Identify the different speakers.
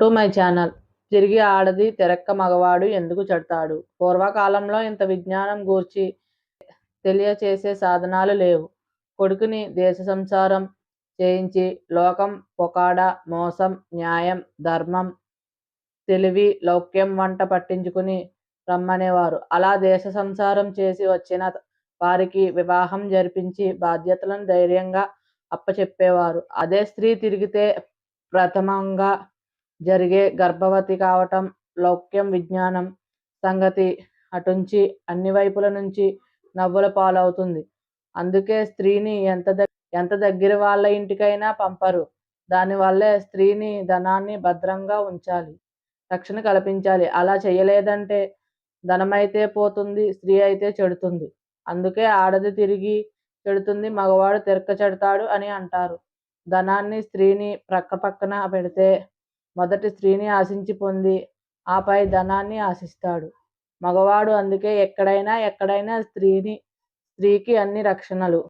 Speaker 1: To my channel తిరిగి ఆడది తెరక్క మగవాడు ఎందుకు చెడతాడు? పూర్వకాలంలో ఇంత విజ్ఞానం గూర్చి తెలియచేసే సాధనాలు లేవు. కొడుకుని దేశ సంసారం చేయించి లోకం పొకాడ మోసం న్యాయం ధర్మం తెలివి లౌక్యం వంట పట్టించుకుని రమ్మనేవారు. అలా దేశ సంసారం చేసి వచ్చిన వారికి వివాహం జరిపించి బాధ్యతలను ధైర్యంగా అప్పచెప్పేవారు. అదే స్త్రీ తిరిగితే ప్రథమంగా జరిగే గర్భవతి కావటం లౌక్యం విజ్ఞానం సంగతి అటుంచి అన్ని వైపుల నుంచి నవ్వుల పాలవుతుంది. అందుకే స్త్రీని ఎంత ఎంత దగ్గర వాళ్ళ ఇంటికైనా పంపరు. దానివల్లే స్త్రీని ధనాన్ని భద్రంగా ఉంచాలి. రక్షణ కల్పించాలి. అలా చేయలేదంటే ధనమైతే పోతుంది స్త్రీ అయితే చెడుతుంది. అందుకే ఆడది తిరిగి చెడుతుంది మగవాడు తిరక్క చెడతాడు అని అంటారు. ధనాన్ని స్త్రీని ప్రక్క పక్కన పెడితే మొదటి స్త్రీని ఆశించి పొంది ఆపై ధనాన్ని ఆశిస్తాడు. మగవాడు అందుకే ఎక్కడైనా ఎక్కడైనా స్త్రీని స్త్రీకి అన్ని రక్షణలు.